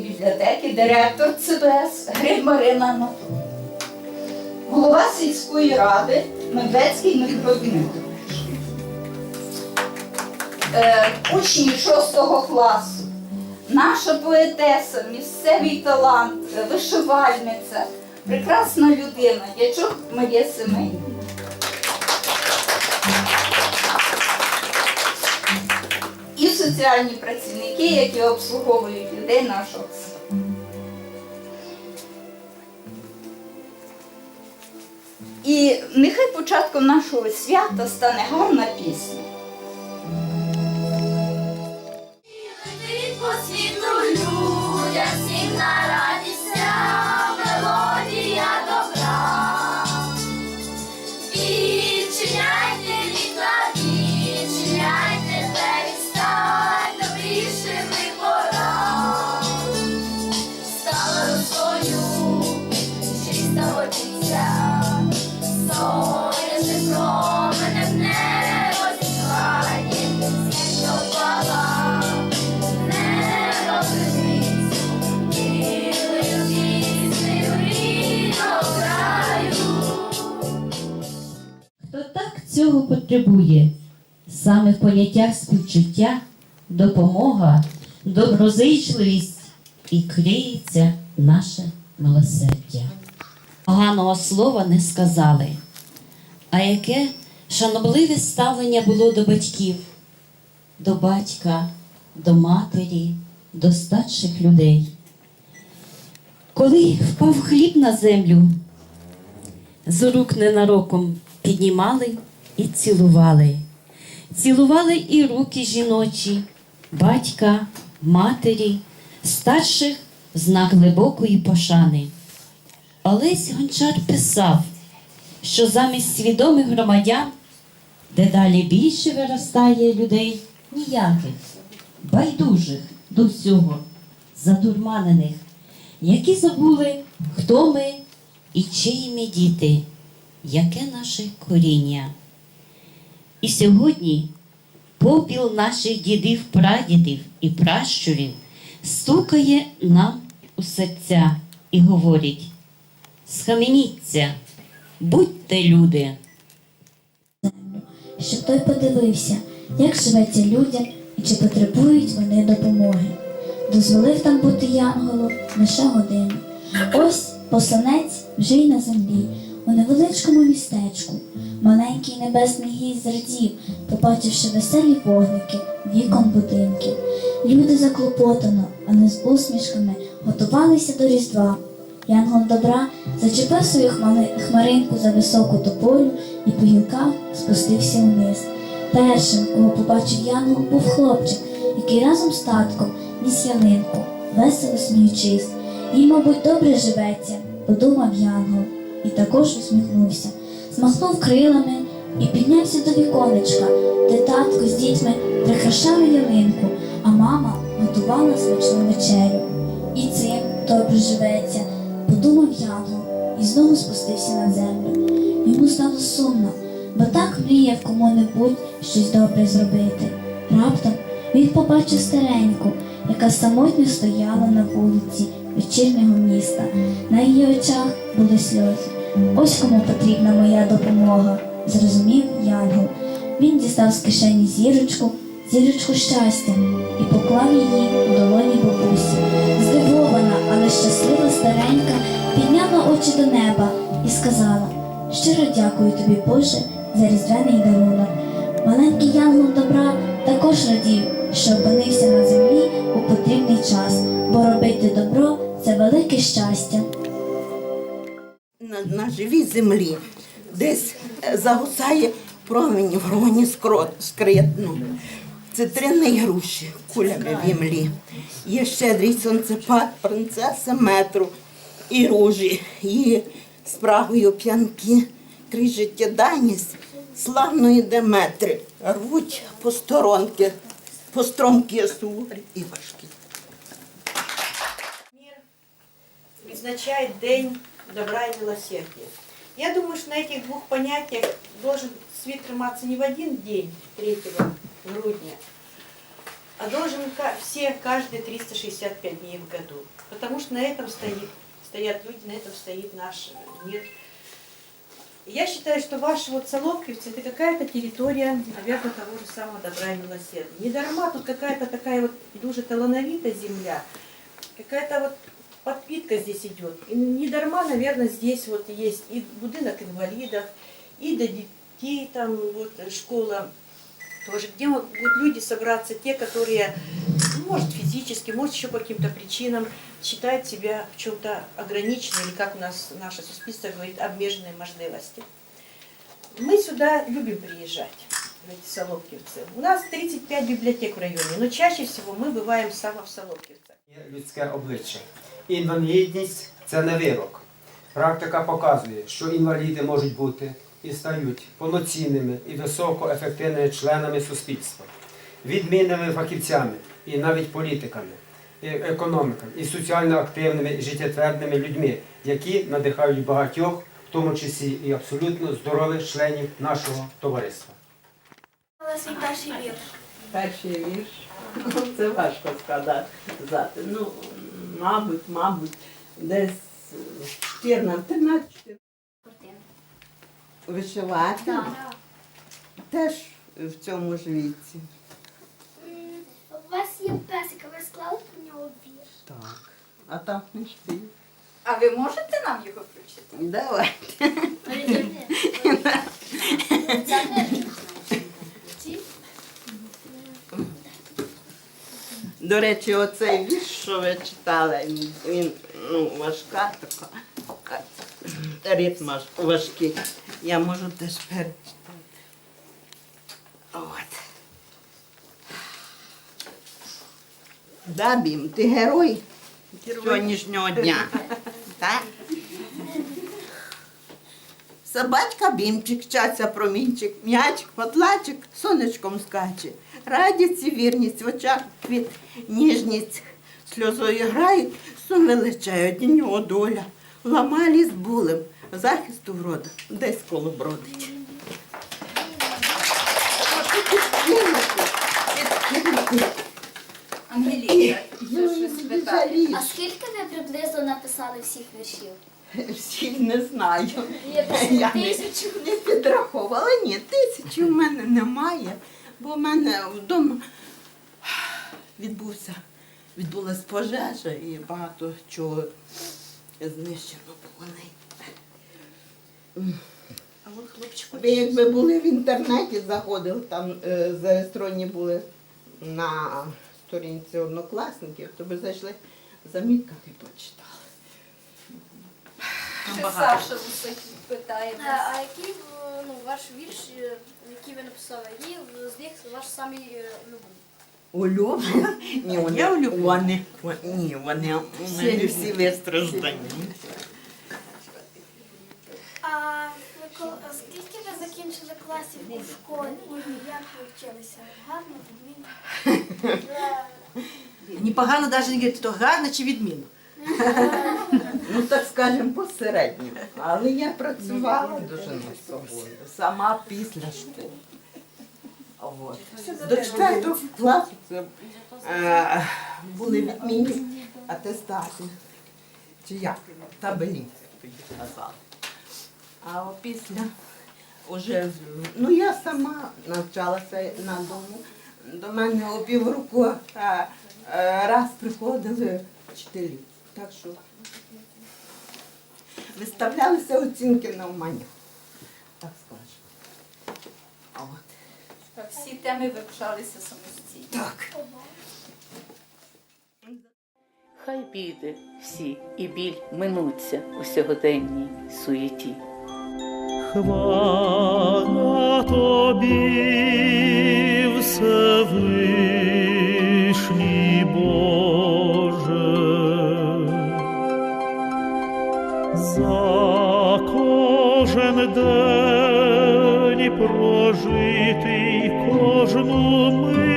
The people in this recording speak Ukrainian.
бібліотеки, директор ЦБС Гриб Марина Анатолійовна, голова сільської ради Медведський Дмитро Дмитрович, е, учні 6 класу, наша поетеса, місцевий талант, вишивальниця, прекрасна людина, дячок Марія Семенівна. І соціальні працівники, які обслуговують людей нашого села. І нехай початком нашого свята стане гарна пісня. Летить по світу людям цього потребує, саме в поняттях співчуття, допомога, доброзичливість і криється наше милосердя. Поганого слова не сказали, а яке шанобливе ставлення було до батьків, до батька, до матері, до старших людей. Коли впав хліб на землю, з рук ненароком піднімали і цілували. Цілували і руки жіночі, батька, матері, старших в знак глибокої пошани. Олесь Гончар писав, що замість свідомих громадян дедалі більше виростає людей ніяких, байдужих до всього, задурманених, які забули, хто ми і чиї ми діти, яке наше коріння. І сьогодні попіл наших дідів, прадідів і пращурів стукає нам у серця і говорить: схаменіться, будьте люди. щоб той подивився, як живеться людям і чи потребують вони допомоги. Дозволив там бути янголу лише годину. Ось посланець вже й на землі, у невеличкому містечку. Маленький небесний гість зрадів, побачивши веселі вогники віком будинків. Люди заклопотано, а не з усмішками готувалися до Різдва. Янгол добра зачепив свою хмаринку за високу тополю і по гілках спустився вниз. Першим, кого побачив Янгол, був хлопчик, який разом з татком ніс ялинку, весело сміючись. Їй, мабуть, добре живеться, подумав Янгол, і також усміхнувся, змахнув крилами і піднявся до віконечка, де татко з дітьми прикрашали ялинку, а мама готувала смачну вечерю. І цим добре живеться, подумав Янгол і знову спустився на землю. Йому стало сумно, бо так мріяв кому-небудь щось добре зробити. Раптом він побачив стареньку, яка самотньо стояла на вулиці вечірнього міста. На її очах були сльози. Ось кому потрібна моя допомога, зрозумів Янгол. Він дістав з кишені зірочку, зірочку щастя і поклав її у долоні бабусі. Здивована, але щаслива старенька підняла очі до неба і сказала: Щиро дякую тобі, Боже, за різдвяний дарунок. Маленький янгол добра також радів, що опинився на землі у потрібний час, бо робити добро це велике щастя. на, на живій землі десь е, загусає промені в гроні скритну. Цитрини й груші, кулями в імлі. Є щедрий сонцепад, принцеса метру і ружі. Її спрагою п'янки, крізь життєдайність славної Деметри. Рвуть посторонки, постромки суворі і важкі. відзначает День добра и милосердия. Я думаю, что на этих двух понятиях должен свет триматься не в один день, 3 грудня, а должен ка- все каждые 365 дней в году. Потому что на этом стоит, стоят люди, на этом стоит наш мир. Я считаю, что ваши вот Соловкивцы это какая-то территория, наверное, того же самого добра и милосердия. Не дарма тут какая-то такая вот дуже талановитая земля, какая-то вот подпитка здесь идет. И не дарма, наверное, здесь вот есть и будинок инвалидов, и для детей там вот э, школа тоже, где могут люди собраться, те, которые, ну, может, физически, может, еще по каким-то причинам считают себя в чем-то ограниченными, или как у нас наше суспільство говорит, обмеженные можливости. Мы сюда любим приезжать, в эти Соловківці. У нас 35 библиотек в районе, но чаще всего мы бываем саме в Соловківцях. Є людське обличчя. Інвалідність це не вирок. Практика показує, що інваліди можуть бути і стають повноцінними і високоефективними членами суспільства, відмінними фахівцями і навіть політиками, і економіками, і соціально активними і життєтвердними людьми, які надихають багатьох, в тому числі і абсолютно здорових членів нашого товариства. свій перший вірш. Перший вірш. Це важко сказати. Ну, мабуть, мабуть, десь 14, 13, 14. Вишивати Так. теж в цьому ж віці. У вас є песик, а ви склали про нього вірш? Так. А там книжці. А ви можете нам його прочитати? Давай. До речі, оцей вірш, що ви читали, він, ну, важка така. а, Ритм важкий. Я можу теж перечитати. От. Да, Бім, ти герой сьогоднішнього дня. Так? Собачка бімчик, чася промінчик, м'ячик, потлачик, сонечком скаче. Радість і вірність в очах квіт, ніжність сльозою грають, сум величають, і нього доля. Ламалі з булем, захисту врода, десь коло бродить. Щось питає. А скільки ви приблизно написали всіх віршів? Всіх не знаю. Я Я не, тисячу. не підраховувала, ні, тисячі в мене немає, бо в мене вдома відбувся, відбулася пожежа і багато чого знищено було. А вот хлопчику Ви якби були в інтернеті, заходили, там е, зареєстровані були на сторінці однокласників, то ви зайшли в замітках і почитали. Ще Саша Лусик питає. А, а який е, ну, ваш вірш, який ви написали, який з них ваш самий е, улюблений? Улюблені? Ні, вони, Я улюблена. вони, вони, ні, вони у мене всі вистраждані. А ви кол- а скільки ви закінчили класів у школі? Як ви вчилися? Гарно, відмінно? непогано навіть не говорити, то гарно чи відмінно. Ну, так скажемо, посередньо. Але я працювала дуже над собою. Сама після школи. От. До четвертого класу е, були відмінні атестати. Чи як? Табелі тоді казали. А після уже, ну я сама навчалася на дому. До мене у півроку е, е, раз приходили вчителі. Так що виставлялися оцінки на умання. Так скажемо. А От. Всі теми вивчалися самостійно. Так. Хай біди всі і біль минуться у сьогоденній суєті. Хвала тобі, Всевишній за кожен день прожитий кожну мить.